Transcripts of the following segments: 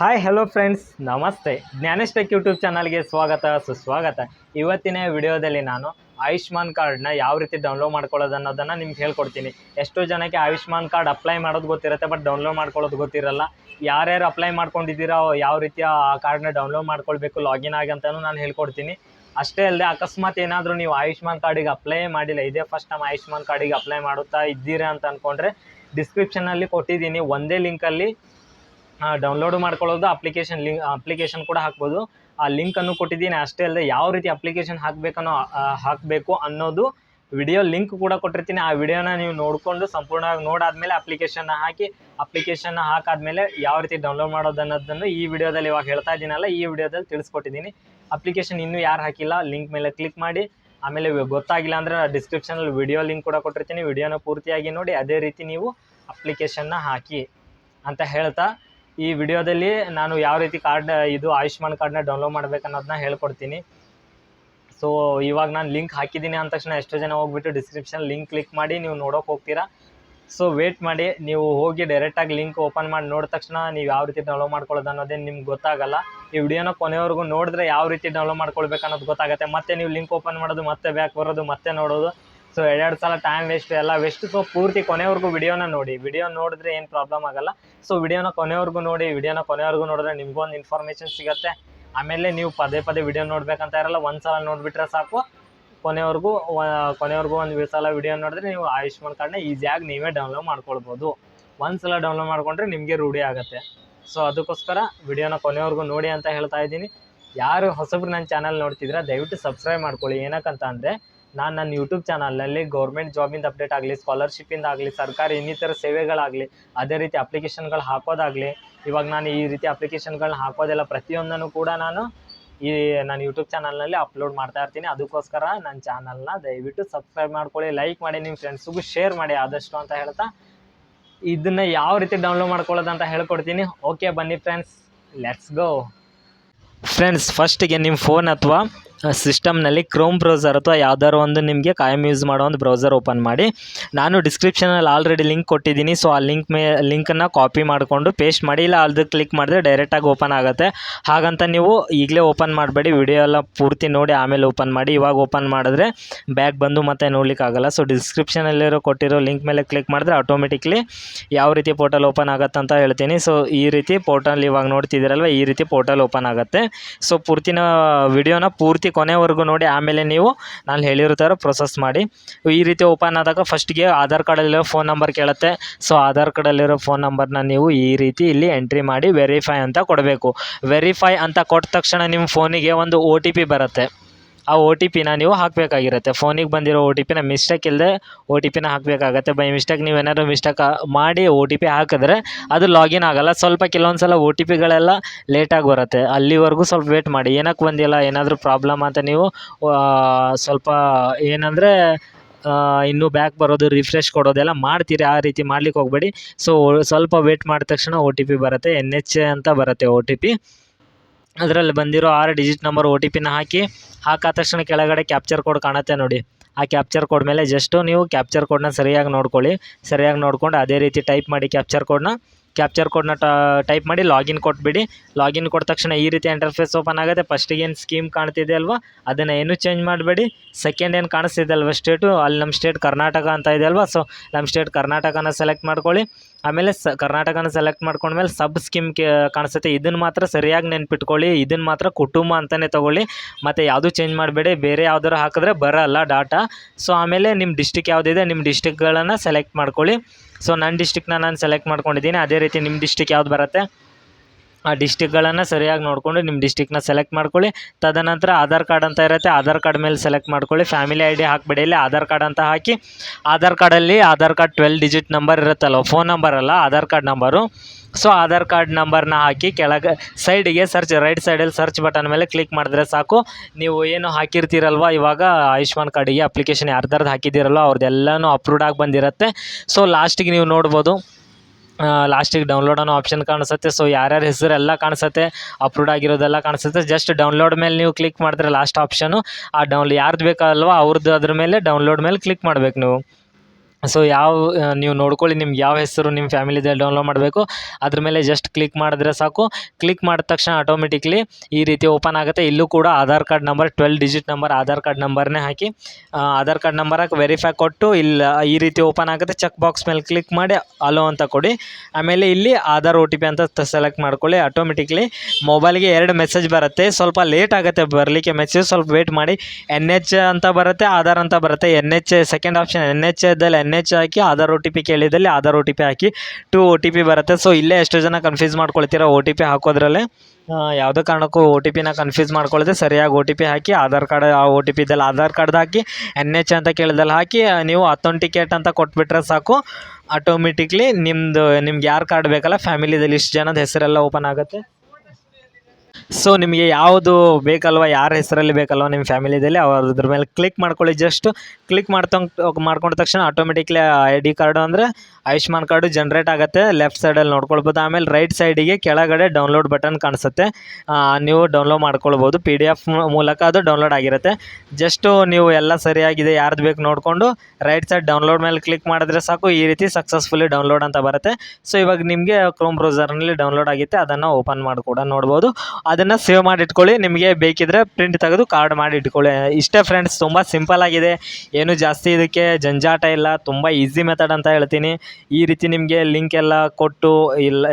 Hi hello friends ನಮಸ್ತೆ. Gyanesh tech YouTube ಚಾನಲ್ಗೆ ಸ್ವಾಗತ, ಸುಸ್ವಾಗತ. ಇವತ್ತಿನ ವಿಡಿಯೋದಲ್ಲಿ ನಾನು ಆಯುಷ್ಮಾನ್ ಕಾರ್ಡ್ನ ಯಾವ ರೀತಿ ಡೌನ್ಲೋಡ್ ಮಾಡ್ಕೊಳ್ಳೋದು ಅನ್ನೋದನ್ನು ನಿಮ್ಗೆ ಹೇಳ್ಕೊಡ್ತೀನಿ. ಎಷ್ಟೋ ಜನಕ್ಕೆ ಆಯುಷ್ಮಾನ್ ಕಾರ್ಡ್ ಅಪ್ಲೈ ಮಾಡೋದು ಗೊತ್ತಿರುತ್ತೆ ಬಟ್ ಡೌನ್ಲೋಡ್ ಮಾಡ್ಕೊಳ್ಳೋದು ಗೊತ್ತಿರಲ್ಲ. ಯಾರ್ಯಾರು ಅಪ್ಲೈ ಮಾಡ್ಕೊಂಡಿದ್ದೀರೋ ಯಾವ ರೀತಿ ಆ ಕಾರ್ಡ್ನ ಡೌನ್ಲೋಡ್ ಮಾಡ್ಕೊಳ್ಬೇಕು ಲಾಗಿನ್ ಆಗಿ ಅಂತಲೂ ನಾನು ಹೇಳ್ಕೊಡ್ತೀನಿ. ಅಷ್ಟೇ ಅಲ್ಲದೆ ಅಕಸ್ಮಾತ್ ಏನಾದರೂ ನೀವು ಆಯುಷ್ಮಾನ್ ಕಾರ್ಡಿಗೆ ಅಪ್ಲೈ ಮಾಡಿಲ್ಲ, ಇದೇ ಫಸ್ಟ್ ನಮ್ಮ ಆಯುಷ್ಮಾನ್ ಕಾರ್ಡಿಗೆ ಅಪ್ಲೈ ಮಾಡುತ್ತಾ ಇದ್ದೀರಾ ಅಂತ ಅಂದ್ಕೊಂಡ್ರೆ ಡಿಸ್ಕ್ರಿಪ್ಷನಲ್ಲಿ ಕೊಟ್ಟಿದ್ದೀನಿ. ಒಂದೇ ಲಿಂಕಲ್ಲಿ ಡೌನ್ಲೋಡ್ ಮಾಡ್ಕೊಳ್ಳೋದು ಅಪ್ಲಿಕೇಶನ್ ಲಿಂಕ್ ಅಪ್ಲಿಕೇಶನ್ ಕೂಡ ಹಾಕ್ಬೋದು. ಆ ಲಿಂಕನ್ನು ಕೊಟ್ಟಿದ್ದೀನಿ. ಅಷ್ಟೇ ಅಲ್ಲದೆ ಯಾವ ರೀತಿ ಅಪ್ಲಿಕೇಶನ್ ಹಾಕಬೇಕನ್ನೋ ಹಾಕಬೇಕು ಅನ್ನೋದು ವಿಡಿಯೋ ಲಿಂಕ್ ಕೂಡ ಕೊಟ್ಟಿರ್ತೀನಿ. ಆ ವಿಡಿಯೋನ ನೀವು ನೋಡಿಕೊಂಡು ಸಂಪೂರ್ಣವಾಗಿ ನೋಡಾದ್ಮೇಲೆ ಅಪ್ಲಿಕೇಶನ್ನ ಹಾಕಿ ಅಪ್ಲಿಕೇಶನ್ನ ಹಾಕಾದ್ಮೇಲೆ ಯಾವ ರೀತಿ ಡೌನ್ಲೋಡ್ ಮಾಡೋದು ಅನ್ನೋದನ್ನು ಈ ವಿಡಿಯೋದಲ್ಲಿ ಇವಾಗ ಹೇಳ್ತಾ ಇದ್ದೀನಲ್ಲ, ಈ ವಿಡಿಯೋದಲ್ಲಿ ತಿಳಿಸ್ಕೊಟ್ಟಿದ್ದೀನಿ. ಅಪ್ಲಿಕೇಶನ್ ಇನ್ನೂ ಯಾರು ಹಾಕಿಲ್ಲ ಲಿಂಕ್ ಮೇಲೆ ಕ್ಲಿಕ್ ಮಾಡಿ. ಆಮೇಲೆ ಗೊತ್ತಾಗಿಲ್ಲ ಅಂದರೆ ಡಿಸ್ಕ್ರಿಪ್ಷನಲ್ಲಿ ವಿಡಿಯೋ ಲಿಂಕ್ ಕೂಡ ಕೊಟ್ಟಿರ್ತೀನಿ. ವಿಡಿಯೋನ ಪೂರ್ತಿಯಾಗಿ ನೋಡಿ, ಅದೇ ರೀತಿ ನೀವು ಅಪ್ಲಿಕೇಶನ್ನ ಹಾಕಿ ಅಂತ ಹೇಳ್ತಾ ಈ ವಿಡಿಯೋದಲ್ಲಿ ನಾನು ಯಾವ ರೀತಿ ಕಾರ್ಡ್, ಇದು ಆಯುಷ್ಮಾನ್ ಕಾರ್ಡ್ನ ಡೌನ್ಲೋಡ್ ಮಾಡ್ಬೇಕು ಅನ್ನೋದನ್ನ ಹೇಳ್ಕೊಡ್ತೀನಿ. ಸೊ ಇವಾಗ ನಾನು ಲಿಂಕ್ ಹಾಕಿದ್ದೀನಿ ಅಂದ ತಕ್ಷಣ ಎಷ್ಟೋ ಜನ ಹೋಗ್ಬಿಟ್ಟು ಡಿಸ್ಕ್ರಿಪ್ಷನ್ ಲಿಂಕ್ ಕ್ಲಿಕ್ ಮಾಡಿ ನೀವು ನೋಡೋಕೆ ಹೋಗ್ತೀರಾ. ಸೊ ವೇಟ್ ಮಾಡಿ, ನೀವು ಹೋಗಿ ಡೈರೆಕ್ಟಾಗಿ ಲಿಂಕ್ ಓಪನ್ ಮಾಡಿ ನೋಡಿದ ತಕ್ಷಣ ನೀವು ಯಾವ ರೀತಿ ಡೌನ್ಲೋಡ್ ಮಾಡ್ಕೊಳ್ಳೋದು ಅನ್ನೋದೇ ನಿಮ್ಗೆ ಗೊತ್ತಾಗಲ್ಲ. ಈ ವಿಡಿಯೋನ ಕೊನೆವರೆಗೂ ನೋಡಿದ್ರೆ ಯಾವ ರೀತಿ ಡೌನ್ಲೋಡ್ ಮಾಡ್ಕೊಳ್ಬೇಕು ಅನ್ನೋದು ಗೊತ್ತಾಗುತ್ತೆ. ಮತ್ತೆ ನೀವು ಲಿಂಕ್ ಓಪನ್ ಮಾಡೋದು, ಮತ್ತೆ ಬ್ಯಾಕ್ ಬರೋದು, ಮತ್ತೆ ನೋಡೋದು. ಸೊ ಎರಡೆರಡು ಸಲ ಟೈಮ್ ವೇಸ್ಟ್ ಎಲ್ಲ ವೇಸ್ಟ್ ಸೊ ಪೂರ್ತಿ ಕೊನೆವರೆಗೂ ವಿಡಿಯೋನ ನೋಡಿ. ವಿಡಿಯೋ ನೋಡಿದ್ರೆ ಏನು ಪ್ರಾಬ್ಲಮ್ ಆಗಲ್ಲ. ಸೊ ವಿಡಿಯೋನ ಕೊನೆವರೆಗೂ ನೋಡಿ. ವಿಡಿಯೋನ ಕೊನೆವರೆಗೂ ನೋಡಿದ್ರೆ ನಿಮಗೂ ಒಂದು ಇನ್ಫಾರ್ಮೇಷನ್ ಸಿಗುತ್ತೆ. ಆಮೇಲೆ ನೀವು ಪದೇ ಪದೇ ವಿಡಿಯೋ ನೋಡ್ಬೇಕಂತ ಇರಲ್ಲ, ಒಂದು ಸಲ ನೋಡಿಬಿಟ್ರೆ ಸಾಕು. ಕೊನೆವರೆಗೂ ಕೊನೆವರೆಗೂ ಒಂದು ಸಲ ವಿಡಿಯೋ ನೋಡಿದ್ರೆ ನೀವು ಆಯುಷ್ಮಾನ್ ಕಾರ್ಡ್ನ ಈಸಿಯಾಗಿ ನೀವೇ ಡೌನ್ಲೋಡ್ ಮಾಡ್ಕೊಳ್ಬೋದು. ಒಂದು ಸಲ ಡೌನ್ಲೋಡ್ ಮಾಡ್ಕೊಂಡ್ರೆ ನಿಮಗೆ ರೂಢಿ ಆಗುತ್ತೆ. ಸೊ ಅದಕ್ಕೋಸ್ಕರ ವಿಡಿಯೋನ ಕೊನೆವರೆಗೂ ನೋಡಿ ಅಂತ ಹೇಳ್ತಾ ಇದ್ದೀನಿ. ಯಾರು ಹೊಸಬ್ರು ನನ್ನ ಚಾನಲ್ ನೋಡ್ತಿದ್ರೆ ದಯವಿಟ್ಟು ಸಬ್ಸ್ಕ್ರೈಬ್ ಮಾಡ್ಕೊಳ್ಳಿ. ಏನಕ್ಕಂತ ಅಂದರೆ ನಾನು ನನ್ನ ಯೂಟ್ಯೂಬ್ ಚಾನಲ್ನಲ್ಲಿ ಗೌರ್ಮೆಂಟ್ ಜಾಬಿಂದ ಅಪ್ಡೇಟ್ ಆಗಲಿ ಸ್ಕಾಲರ್ಶಿಪ್ಪಿಂದ ಆಗಲಿ, ಸರ್ಕಾರಿ ಇನ್ನಿತರ ಸೇವೆಗಳಾಗಲಿ, ಅದೇ ರೀತಿ ಅಪ್ಲಿಕೇಶನ್ಗಳು ಹಾಕೋದಾಗಲಿ, ಇವಾಗ ನಾನು ಈ ರೀತಿ ಅಪ್ಲಿಕೇಶನ್ಗಳನ್ನ ಹಾಕೋದೆಲ್ಲ ಪ್ರತಿಯೊಂದನ್ನು ಕೂಡ ನಾನು ಈ ನನ್ನ ಯೂಟ್ಯೂಬ್ ಚಾನಲ್ನಲ್ಲಿ ಅಪ್ಲೋಡ್ ಮಾಡ್ತಾ ಇರ್ತೀನಿ. ಅದಕ್ಕೋಸ್ಕರ ನನ್ನ ಚಾನಲ್ನ ದಯವಿಟ್ಟು ಸಬ್ಸ್ಕ್ರೈಬ್ ಮಾಡ್ಕೊಳ್ಳಿ ಲೈಕ್ ಮಾಡಿ ನಿಮ್ಮ ಫ್ರೆಂಡ್ಸಿಗೂ ಶೇರ್ ಮಾಡಿ, ಆದಷ್ಟು ಅಂತ ಹೇಳ್ತಾ ಇದನ್ನ ಯಾವ ರೀತಿ ಡೌನ್ಲೋಡ್ ಮಾಡ್ಕೊಳ್ಳೋದು ಅಂತ ಹೇಳ್ಕೊಡ್ತೀನಿ. ಓಕೆ ಬನ್ನಿ ಫ್ರೆಂಡ್ಸ್ ಲೆಟ್ಸ್ ಗೋ ಫ್ರೆಂಡ್ಸ್ ಫಸ್ಟಿಗೆ ನಿಮ್ಮ ಫೋನ್ ಅಥವಾ ಸಿಸ್ಟಮ್ನಲ್ಲಿ ಕ್ರೋಮ್ ಬ್ರೌಸರ್ ಅಥವಾ ಯಾವ್ದಾದ್ರು ಒಂದು ನಿಮಗೆ ಕಾಯಂ ಯೂಸ್ ಮಾಡೋ ಒಂದು ಬ್ರೌಸರ್ ಓಪನ್ ಮಾಡಿ. ನಾನು ಡಿಸ್ಕ್ರಿಪ್ಷನಲ್ಲಿ ಆಲ್ರೆಡಿ ಲಿಂಕ್ ಕೊಟ್ಟಿದ್ದೀನಿ. ಸೊ ಆ ಲಿಂಕ್ ಮೇ ಲಿಂಕನ್ನು ಕಾಪಿ ಮಾಡಿಕೊಂಡು ಪೇಸ್ಟ್ ಮಾಡಿ, ಇಲ್ಲ ಅದು ಕ್ಲಿಕ್ ಮಾಡಿದ್ರೆ ಡೈರೆಕ್ಟಾಗಿ ಓಪನ್ ಆಗುತ್ತೆ. ಹಾಗಂತ ನೀವು ಈಗಲೇ ಓಪನ್ ಮಾಡಬೇಡಿ. ವಿಡಿಯೋ ಎಲ್ಲ ಪೂರ್ತಿ ನೋಡಿ, ಆಮೇಲೆ ಓಪನ್ ಮಾಡಿ. ಇವಾಗ ಓಪನ್ ಮಾಡಿದ್ರೆ ಬ್ಯಾಗ್ ಬಂದು ಮತ್ತೆ ನೋಡ್ಲಿಕ್ಕಾಗಲ್ಲ ಸೊ ಡಿಸ್ಕ್ರಿಪ್ಷನಲ್ಲಿರೋ ಕೊಟ್ಟಿರೋ ಲಿಂಕ್ ಮೇಲೆ ಕ್ಲಿಕ್ ಮಾಡಿದ್ರೆ ಆಟೋಮೆಟಿಕ್ಲಿ ಯಾವ ರೀತಿ ಪೋರ್ಟಲ್ ಓಪನ್ ಆಗುತ್ತೆ ಅಂತ ಹೇಳ್ತೀನಿ. ಸೊ ಈ ರೀತಿ ಪೋರ್ಟಲ್ ಇವಾಗ ನೋಡ್ತಿದ್ದೀರಲ್ವ? ಈ ರೀತಿ ಪೋರ್ಟಲ್ ಓಪನ್ ಆಗುತ್ತೆ. ಸೊ ಪೂರ್ತಿನ ವಿಡಿಯೋನ ಪೂರ್ತಿ ಕೊನೆವರೆಗೂ ನೋಡಿ, ಆಮೇಲೆ ನೀವು ನಾನು ಹೇಳಿರೋ ಥರ ಪ್ರೊಸೆಸ್ ಮಾಡಿ. ಈ ರೀತಿ ಓಪನ್ ಆದಾಗ ಫಸ್ಟ್ಗೆ ಆಧಾರ್ ಕಾರ್ಡಲ್ಲಿರೋ ಫೋನ್ ನಂಬರ್ ಕೇಳುತ್ತೆ. ಸೊ ಆಧಾರ್ ಕಾರ್ಡಲ್ಲಿರೋ ಫೋನ್ ನಂಬರ್ನ ನೀವು ಈ ರೀತಿ ಇಲ್ಲಿ ಎಂಟ್ರಿ ಮಾಡಿ ವೆರಿಫೈ ಅಂತ ಕೊಡಬೇಕು. ವೆರಿಫೈ ಅಂತ ಕೊಟ್ಟ ತಕ್ಷಣ ನಿಮ್ಮ ಫೋನಿಗೆ ಒಂದು ಓ ಬರುತ್ತೆ. ಆ ಓ ಟಿ ಪಿನ ನೀವು ಹಾಕಬೇಕಾಗಿರುತ್ತೆ. ಫೋನಿಗೆ ಬಂದಿರೋ ಓ ಟಿ ಪಿನ ಮಿಸ್ಟೇಕ್ ಇಲ್ಲದೆ ಓ ಟಿ ಪಿನ ಹಾಕಬೇಕಾಗತ್ತೆ. ಬೈ ಮಿಸ್ಟೇಕ್ ನೀವು ಏನಾದರೂ ಮಿಸ್ಟೇಕ್ ಮಾಡಿ ಓ ಟಿ ಪಿ ಹಾಕಿದ್ರೆ ಅದು ಲಾಗಿನ್ ಆಗಲ್ಲ. ಸ್ವಲ್ಪ ಕೆಲವೊಂದು ಸಲ ಓ ಟಿ ಪಿಗಳೆಲ್ಲ ಲೇಟಾಗಿ ಬರುತ್ತೆ. ಅಲ್ಲಿವರೆಗೂ ಸ್ವಲ್ಪ ವೇಟ್ ಮಾಡಿ. ಏನಕ್ಕೆ ಬಂದಿಲ್ಲ? ಏನಾದರೂ ಪ್ರಾಬ್ಲಮ್ ಅಂತ ನೀವು ಸ್ವಲ್ಪ ಏನಂದರೆ ಇನ್ನೂ ಬ್ಯಾಕ್ ಬರೋದು ರಿಫ್ರೆಶ್ ಕೊಡೋದೆಲ್ಲ ಮಾಡ್ತೀರಿ. ಆ ರೀತಿ ಮಾಡ್ಲಿಕ್ಕೆ ಹೋಗಬೇಡಿ. ಸೊ ಸ್ವಲ್ಪ ವೇಟ್ ಮಾಡಿದ ತಕ್ಷಣ ಓ ಟಿ ಪಿ ಬರುತ್ತೆ. ಎನ್ ಎಚ್ ಅಂತ ಬರುತ್ತೆ ಓ ಟಿ ಪಿ ಅದರಲ್ಲಿ ಬಂದಿರೋ ಆರು ಡಿಜಿಟ್ ನಂಬರ್ ಒ ಟಿ ಪಿನ ಹಾಕಿ ಹಾಕಾದ ತಕ್ಷಣ ಕೆಳಗಡೆ ಕ್ಯಾಪ್ಚರ್ ಕೋಡ್ ಕಾಣುತ್ತೆ ನೋಡಿ. ಆ ಕ್ಯಾಪ್ಚರ್ ಕೋಡ್ ಮೇಲೆ ಜಸ್ಟು ನೀವು ಕ್ಯಾಪ್ಚರ್ ಕೋಡ್ನ ಸರಿಯಾಗಿ ನೋಡ್ಕೊಳ್ಳಿ. ಸರಿಯಾಗಿ ನೋಡ್ಕೊಂಡು ಅದೇ ರೀತಿ ಟೈಪ್ ಮಾಡಿ ಕ್ಯಾಪ್ಚರ್ ಕೋಡ್ನ ಕ್ಯಾಪ್ಚರ್ ಕೋಡ್ನ ಟೈಪ್ ಮಾಡಿ ಲಾಗಿನ್ ಕೊಟ್ಬಿಡಿ. ಲಾಗಿನ್ ಕೊಟ್ಟ ತಕ್ಷಣ ಈ ರೀತಿ ಇಂಟರ್ಫೇಸ್ ಓಪನ್ ಆಗುತ್ತೆ. ಫಸ್ಟಿಗೆ ಏನು ಸ್ಕೀಮ್ ಕಾಣ್ತಿದೆ ಅಲ್ವಾ, ಅದನ್ನು ಏನೂ ಚೇಂಜ್ ಮಾಡಬೇಡಿ. ಸೆಕೆಂಡ್ ಏನು ಕಾಣಿಸ್ತಿದೆ ಅಲ್ವಾ ಸ್ಟೇಟು ಅಲ್ಲಿ ನಮ್ಮ ಸ್ಟೇಟ್ ಕರ್ನಾಟಕ ಅಂತ ಇದೆ ಅಲ್ವಾ ಸೊ ನಮ್ಮ ಸ್ಟೇಟ್ ಕರ್ನಾಟಕನ ಸೆಲೆಕ್ಟ್ ಮಾಡ್ಕೊಳ್ಳಿ. ಆಮೇಲೆ ಸ, ಕರ್ನಾಟಕನ ಸೆಲೆಕ್ಟ್ ಮಾಡ್ಕೊಂಡ್ಮೇಲೆ ಸಬ್ ಸ್ಕೀಮ್ ಕಾಣಿಸುತ್ತೆ. ಇದನ್ನು ಮಾತ್ರ ಸರಿಯಾಗಿ ನೆನ್ಪಿಟ್ಕೊಳ್ಳಿ. ಇದನ್ನು ಮಾತ್ರ ಕುಟುಂಬ ಅಂತಲೇ ತೊಗೊಳ್ಳಿ. ಮತ್ತು ಯಾವುದೂ ಚೇಂಜ್ ಮಾಡಬೇಡಿ. ಬೇರೆ ಯಾವ್ದಾರು ಹಾಕಿದ್ರೆ ಬರಲ್ಲ ಡಾಟಾ ಸೊ ಆಮೇಲೆ ನಿಮ್ಮ ಡಿಸ್ಟಿಕ್ ಯಾವುದಿದೆ ನಿಮ್ಮ ಡಿಸ್ಟಿಕ್ಗಳನ್ನು ಸೆಲೆಕ್ಟ್ ಮಾಡ್ಕೊಳ್ಳಿ. ಸೊ ನನ್ನ ಡಿಸ್ಟಿಕ್ನ ನಾನು ಸೆಲೆಕ್ಟ್ ಮಾಡ್ಕೊಂಡಿದ್ದೀನಿ. ಅದೇ ರೀತಿ ನಿಮ್ಮ ಡಿಸ್ಟಿಕ್ ಯಾವ್ದು ಬರುತ್ತೆ? ಆ ಡಿಸ್ಟಿಕ್ಗಳನ್ನು ಸರಿಯಾಗಿ ನೋಡಿಕೊಂಡು ನಿಮ್ಮ ಡಿಸ್ಟಿಕ್ನ ಸೆಲೆಕ್ಟ್ ಮಾಡ್ಕೊಳ್ಳಿ. ತದನಂತರ ಆಧಾರ್ ಕಾರ್ಡ್ ಅಂತ ಇರುತ್ತೆ, ಆಧಾರ್ ಕಾರ್ಡ್ ಮೇಲೆ ಸೆಲೆಕ್ಟ್ ಮಾಡ್ಕೊಳ್ಳಿ. ಫ್ಯಾಮಿಲಿ ಐ ಡಿ ಹಾಕಬೇಡಿ. ಇಲ್ಲಿ ಆಧಾರ್ ಕಾರ್ಡ್ ಅಂತ ಹಾಕಿ, ಆಧಾರ್ ಕಾರ್ಡಲ್ಲಿ Aadhaar card twelve digit number ಇರುತ್ತಲ್ಲ ಫೋನ್ ನಂಬರ್ ಅಲ್ಲ, Aadhaar card number so Aadhaar card ನಂಬರ್ನ ಹಾಕಿ ಕೆಳಗೆ ಸೈಡಿಗೆ ಸರ್ಚ್ ರೈಟ್ ಸೈಡಲ್ಲಿ ಸರ್ಚ್ ಬಟನ್ ಮೇಲೆ ಕ್ಲಿಕ್ ಮಾಡಿದ್ರೆ ಸಾಕು. ನೀವು ಏನು ಹಾಕಿರ್ತೀರಲ್ವ, ಇವಾಗ ಆಯುಷ್ಮಾನ್ ಕಾರ್ಡಿಗೆ ಅಪ್ಲಿಕೇಶನ್ ಯಾರ್ದಾರ್ದು ಹಾಕಿದ್ದೀರಲ್ವ ಅವ್ರದ್ದೆಲ್ಲನೂ ಅಪ್ರೂವ್ಡ್ ಆಗಿ ಬಂದಿರುತ್ತೆ. ಸೊ ಲಾಸ್ಟಿಗೆ ನೀವು ನೋಡ್ಬೋದು. ಲಾಸ್ಟಿಗೆ ಡೌನ್ಲೋಡ್ ಅನ್ನೋ ಆಪ್ಷನ್ ಕಾಣಿಸುತ್ತೆ. ಸೊ ಯಾರ್ಯಾರ ಹೆಸರು ಎಲ್ಲ ಕಾಣಿಸುತ್ತೆ ಅಪ್ರೂವ್ಡ್ ಆಗಿರೋದೆಲ್ಲ ಕಾಣಿಸುತ್ತೆ. ಜಸ್ಟ್ ಡೌನ್ಲೋಡ್ ಮೇಲೆ ನೀವು ಕ್ಲಿಕ್ ಮಾಡಿದ್ರೆ ಲಾಸ್ಟ್ ಆಪ್ಷನು ಆ ಡೌನ್ ಯಾರ್ದು ಬೇಕಲ್ವ ಅವ್ರದ್ದು ಅದ್ರ ಮೇಲೆ ಡೌನ್ಲೋಡ್ ಮೇಲೆ ಕ್ಲಿಕ್ ಮಾಡ್ಬೇಕು ನೀವು. ಸೊ ಯಾವ ನೀವು ನೋಡ್ಕೊಳ್ಳಿ ನಿಮ್ಗೆ ಯಾವ ಹೆಸರು ನಿಮ್ಮ ಫ್ಯಾಮಿಲಿದಲ್ಲಿ ಡೌನ್ಲೋಡ್ ಮಾಡಬೇಕು. ಅದ್ರ ಮೇಲೆ ಜಸ್ಟ್ ಕ್ಲಿಕ್ ಮಾಡಿದ್ರೆ ಸಾಕು. ಕ್ಲಿಕ್ ಮಾಡಿದ ತಕ್ಷಣ ಆಟೋಮೆಟಿಕ್ಲಿ ಈ ರೀತಿ ಓಪನ್ ಆಗುತ್ತೆ. ಇಲ್ಲೂ ಕೂಡ Aadhaar card number twelve digit number Aadhaar card ನಂಬರ್ನೇ ಹಾಕಿ ಆಧಾರ್ ಕಾರ್ಡ್ ನಂಬರ್ ಹಾಕಿ ವೆರಿಫೈ ಕೊಟ್ಟು ಇಲ್ಲ, ಈ ರೀತಿ ಓಪನ್ ಆಗುತ್ತೆ. ಚೆಕ್ ಬಾಕ್ಸ್ ಮೇಲೆ ಕ್ಲಿಕ್ ಮಾಡಿ ಅಲೋ ಅಂತ ಕೊಡಿ. ಆಮೇಲೆ ಇಲ್ಲಿ ಆಧಾರ್ ಒ ಅಂತ ಸೆಲೆಕ್ಟ್ ಮಾಡ್ಕೊಳ್ಳಿ. ಆಟೋಮೆಟಿಕ್ಲಿ ಮೊಬೈಲ್ಗೆ ಎರಡು ಮೆಸೇಜ್ ಬರುತ್ತೆ. ಸ್ವಲ್ಪ ಲೇಟ್ ಆಗುತ್ತೆ ಬರಲಿಕ್ಕೆ. ಮೆಸೇಜ್ ಸ್ವಲ್ಪ ವೇಟ್ ಮಾಡಿ. ಎನ್ ಅಂತ ಬರುತ್ತೆ ಆಧಾರ್ ಅಂತ ಬರುತ್ತೆ. N second option N H ಇದ್ದಲ್ಲಿ ಎನ್ ಎಚ್ ಹಾಕಿ ಆಧಾರ್ ಒ ಟಿ ಪಿ ಕೇಳಿದಲ್ಲಿ ಆಧಾರ್ ಒ ಟಿ ಪಿ ಹಾಕಿ ಟು ಒ ಟಿ ಪಿ ಬರುತ್ತೆ. ಸೊ ಇಲ್ಲೇ ಎಷ್ಟು ಜನ ಕನ್ಫ್ಯೂಸ್ ಮಾಡ್ಕೊಳ್ತೀರಾ ಒ ಟಿ ಪಿ ಹಾಕೋದ್ರಲ್ಲೇ? ಯಾವುದೇ ಕಾರಣಕ್ಕೂ ಒ ಟಿ ಪಿನ ಕನ್ಫ್ಯೂಸ್ ಮಾಡ್ಕೊಳ್ಳದೆ ಸರಿಯಾಗಿ ಒ ಟಿ ಪಿ ಹಾಕಿ ಆಧಾರ್ ಕಾರ್ಡ್, ಆ ಒ ಟಿ ಪಿ ಇದ್ದಲ್ಲಿ ಆಧಾರ್ ಕಾರ್ಡ್ ಹಾಕಿ ಎನ್ ಎಚ್ ಅಂತ ಕೇಳಿದಲ್ಲಿ ಹಾಕಿ ನೀವು ಅಥೆಂಟಿಕೇಟ್ ಅಂತ ಕೊಟ್ಬಿಟ್ರೆ ಸಾಕು. ಆಟೋಮೆಟಿಕ್ಲಿ ನಿಮ್ಮದು ನಿಮ್ಗೆ ಯಾರು ಕಾರ್ಡ್ ಬೇಕಲ್ಲ ಫ್ಯಾಮಿಲಿದಲ್ಲಿ ಇಷ್ಟು ಜನದ ಹೆಸರೆಲ್ಲ ಓಪನ್ ಆಗುತ್ತೆ. ಸೊ ನಿಮಗೆ ಯಾವುದು ಬೇಕಲ್ವ, ಯಾರ ಹೆಸರಲ್ಲಿ ಬೇಕಲ್ವ ನಿಮ್ಮ ಫ್ಯಾಮಿಲಿದಲ್ಲಿ ಅದ್ರ ಮೇಲೆ ಕ್ಲಿಕ್ ಮಾಡ್ಕೊಳ್ಳಿ. ಜಸ್ಟ್ ಕ್ಲಿಕ್ ಮಾಡ್ತಂಗ್ ಮಾಡ್ಕೊಂಡ ತಕ್ಷಣ ಆಟೋಮೆಟಿಕ್ಲಿ ಐ ಡಿ ಕಾರ್ಡು ಅಂದರೆ ಆಯುಷ್ಮಾನ್ ಕಾರ್ಡು ಜನ್ರೇಟ್ ಆಗುತ್ತೆ. ಲೆಫ್ಟ್ ಸೈಡಲ್ಲಿ ನೋಡ್ಕೊಳ್ಬೋದು. ಆಮೇಲೆ ರೈಟ್ ಸೈಡಿಗೆ ಕೆಳಗಡೆ ಡೌನ್ಲೋಡ್ ಬಟನ್ ಕಾಣಿಸುತ್ತೆ. ನೀವು ಡೌನ್ಲೋಡ್ ಮಾಡ್ಕೊಳ್ಬೋದು. ಪಿ ಡಿ ಎಫ್ ಮೂಲಕ ಅದು ಡೌನ್ಲೋಡ್ ಆಗಿರುತ್ತೆ. ಜಸ್ಟು ನೀವು ಎಲ್ಲ ಸರಿಯಾಗಿದೆ, ಯಾರ್ದು ಬೇಕು ನೋಡಿಕೊಂಡು ರೈಟ್ ಸೈಡ್ ಡೌನ್ಲೋಡ್ ಮೇಲೆ ಕ್ಲಿಕ್ ಮಾಡಿದ್ರೆ ಸಾಕು. ಈ ರೀತಿ ಸಕ್ಸಸ್ಫುಲಿ ಡೌನ್ಲೋಡ್ ಅಂತ ಬರುತ್ತೆ. ಸೊ ಇವಾಗ ನಿಮಗೆ ಕ್ರೋಮ್ ಬ್ರೌಸರ್ನಲ್ಲಿ ಡೌನ್ಲೋಡ್ ಆಗಿತ್ತೆ. ಅದನ್ನು ಓಪನ್ ಮಾಡಿ ಕೂಡ ನೋಡ್ಬೋದು. ಅದನ್ನು ಸೇವ್ ಮಾಡಿ ಇಟ್ಕೊಳ್ಳಿ ನಿಮಗೆ ಬೇಕಿದ್ರೆ ಪ್ರಿಂಟ್ ತೆಗೆದು ಕಾರ್ಡ್ ಮಾಡಿ ಇಟ್ಕೊಳ್ಳಿ. ಇಷ್ಟೇ ಫ್ರೆಂಡ್ಸ್ ತುಂಬ ಸಿಂಪಲ್ ಆಗಿದೆ. ಏನು ಜಾಸ್ತಿ ಇದಕ್ಕೆ ಜಂಜಾಟ ಇಲ್ಲ. ತುಂಬ ಈಸಿ ಮೆಥಡ್ ಅಂತ ಹೇಳ್ತೀನಿ. ಈ ರೀತಿ ನಿಮಗೆ ಲಿಂಕ್ ಎಲ್ಲ ಕೊಟ್ಟು ಇಲ್ಲ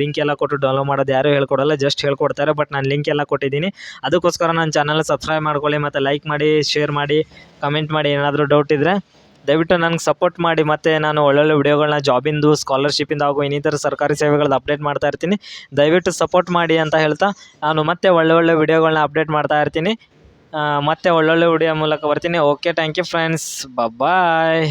ಲಿಂಕ್ ಎಲ್ಲ ಕೊಟ್ಟು ಡೌನ್ಲೋಡ್ ಮಾಡೋದು ಯಾರೂ ಹೇಳ್ಕೊಡಲ್ಲ ಜಸ್ಟ್ ಹೇಳ್ಕೊಡ್ತಾರೆ. ಬಟ್ ನಾನು ಲಿಂಕ್ ಎಲ್ಲ ಕೊಟ್ಟಿದ್ದೀನಿ. ಅದಕ್ಕೋಸ್ಕರ ನನ್ನ ಚಾನಲ್ ಸಬ್ಸ್ಕ್ರೈಬ್ ಮಾಡ್ಕೊಳ್ಳಿ ಮತ್ತು ಲೈಕ್ ಮಾಡಿ ಶೇರ್ ಮಾಡಿ ಕಮೆಂಟ್ ಮಾಡಿ ಏನಾದರೂ ಡೌಟ್ ಇದ್ದರೆ ದಯವಿಟ್ಟು ನನಗೆ ಸಪೋರ್ಟ್ ಮಾಡಿ ಮತ್ತು ನಾನು ಒಳ್ಳೊಳ್ಳೆ ವಿಡಿಯೋಗಳನ್ನ ಜಾಬಿಂದು ಸ್ಕಾಲರ್ಶಿಪ್ಪಿಂದ ಹಾಗೂ ಇನ್ನಿತರ ಸರ್ಕಾರಿ ಸೇವೆಗಳದ್ದು ಅಪ್ಡೇಟ್ ಮಾಡ್ತಾ ಇರ್ತೀನಿ. ದಯವಿಟ್ಟು ಸಪೋರ್ಟ್ ಮಾಡಿ ಅಂತ ಹೇಳ್ತಾ ನಾನು ಮತ್ತೆ ಒಳ್ಳೊಳ್ಳೆ ಒಳ್ಳೆ ವಿಡಿಯೋಗಳನ್ನ ಅಪ್ಡೇಟ್ ಮಾಡ್ತಾ ಇರ್ತೀನಿ. ಮತ್ತೆ ಒಳ್ಳೊಳ್ಳೆ ವಿಡಿಯೋ ಮೂಲಕ ಬರ್ತೀನಿ. Okay thank you friends bye